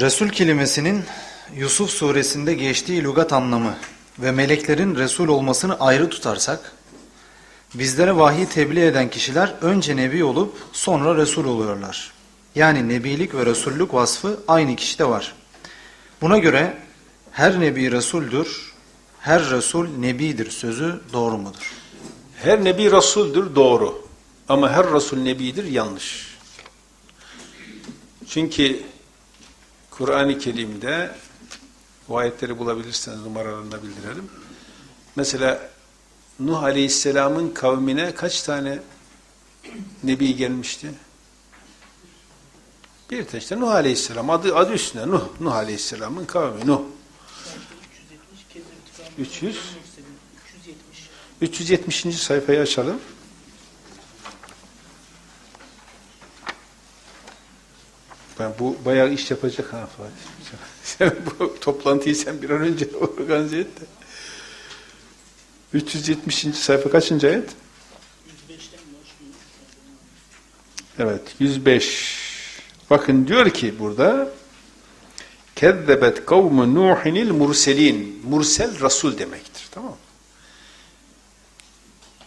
Resul kelimesinin Yusuf suresinde geçtiği lügat anlamı ve meleklerin Resul olmasını ayrı tutarsak, bizlere vahiy tebliğ eden kişiler önce Nebi olup sonra Resul oluyorlar. Yani Nebilik ve Resullük vasfı aynı kişide var. Buna göre her Nebi Resuldür, her Resul Nebidir sözü doğru mudur? Her nebi rasuldür doğru. Ama her rasul nebidir yanlış. Çünkü Kur'an-ı Kerim'de bu ayetleri bulabilirseniz numaralarını bildirelim. Mesela Nuh Aleyhisselam'ın kavmine kaç tane nebi gelmişti? Bir tane işte Nuh Aleyhisselam adı, adı üstünde Nuh. Nuh Aleyhisselam'ın kavmi Nuh. 300 370. sayfayı açalım. Ben bu bayağı iş yapacak ha Fatih. Sen bu toplantıyı sen bir an önce organize et de. 370. sayfa kaçıncı ayet? Evet 105. Bakın diyor ki burada Kezzebet kavmu Nuhinil murselin. Mursel Rasul demektir. Tamam mı?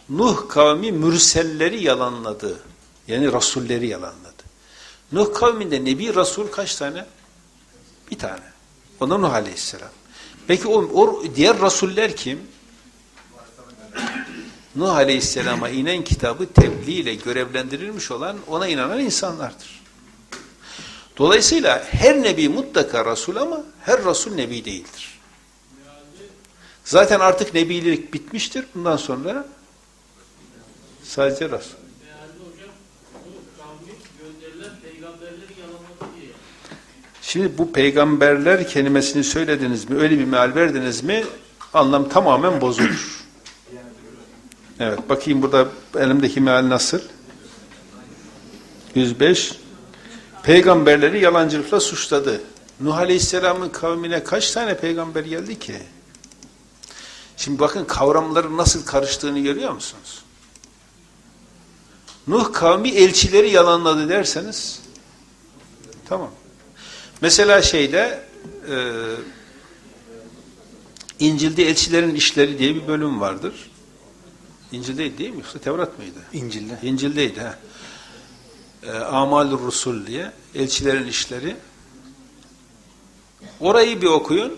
Nuh kavmi mürselleri yalanladı. Yani rasulleri yalanladı. Nuh kavminde Nebi Rasul kaç tane? Bir tane. O da Nuh Aleyhisselam. Peki o, o diğer rasuller kim? Nuh Aleyhisselam'a inen kitabı tebliğ ile görevlendirilmiş olan ona inanan insanlardır. Dolayısıyla her nebi mutlaka Resul ama her Resul nebi değildir. Zaten artık nebilik bitmiştir. Bundan sonra sadece Resul. Şimdi bu peygamberler kelimesini söylediniz mi, öyle bir meal verdiniz mi anlam tamamen bozulur. Evet bakayım burada elimdeki meal nasıl? 105 Peygamberleri yalancılıkla suçladı. Nuh Aleyhisselam'ın kavmine kaç tane peygamber geldi ki? Şimdi bakın kavramların nasıl karıştığını görüyor musunuz? Nuh kavmi elçileri yalanladı derseniz tamam. Mesela şeyde e, İncil'de elçilerin işleri diye bir bölüm vardır. İncil'deydi değil mi? Yoksa Tevrat mıydı? İncil'de. İncil'deydi. ha. E, Amal-ı Rusul diye elçilerin işleri. Orayı bir okuyun.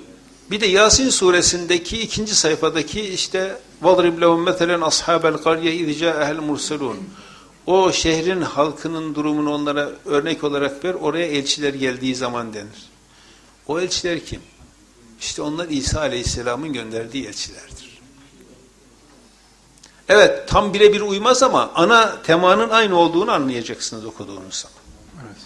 Bir de Yasin suresindeki ikinci sayfadaki işte وَضْرِبْ لَهُمْ مَثَلًا أَصْحَابَ الْقَرْيَ اِذْ جَاءَهَا الْمُرْسَلُونَ o şehrin halkının durumunu onlara örnek olarak ver. Oraya elçiler geldiği zaman denir. O elçiler kim? İşte onlar İsa Aleyhisselam'ın gönderdiği elçilerdir. Evet tam birebir uymaz ama ana temanın aynı olduğunu anlayacaksınız okuduğunuz zaman. Evet.